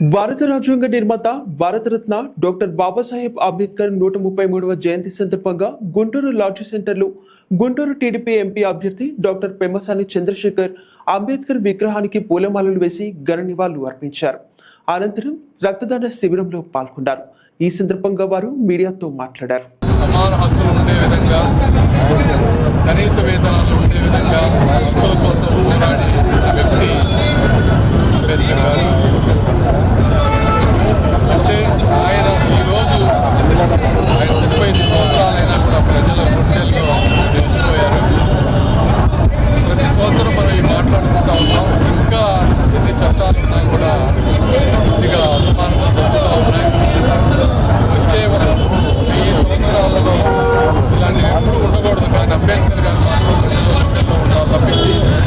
భారత రాజ్యాంగ నిర్మాత భారతరత్న డాక్టర్ బాబాసాహెబ్ అంబేద్కర్ నూట ముప్పై మూడవ జయంతి సందర్భంగా గుంటూరు లాడ్జి సెంటర్లో గుంటూరు టీడీపీ ఎంపీ అభ్యర్థి డాక్టర్ పెమ్మసాని చంద్రశేఖర్ అంబేద్కర్ విగ్రహానికి పూలమాలలు వేసి ఘన నివాళులు అర్పించారు. అనంతరం రక్తదాన శిబిరంలో పాల్గొన్నారు. ఈ సందర్భంగా వారు మీడియాతో మాట్లాడారు. సమాన హక్కులు ఉండే విధంగా కనీస వేతనాలు ఉండే విధంగా హక్కుల కోసం పోరాడే వ్యక్తి అంబేద్కర్ గారు Thank you.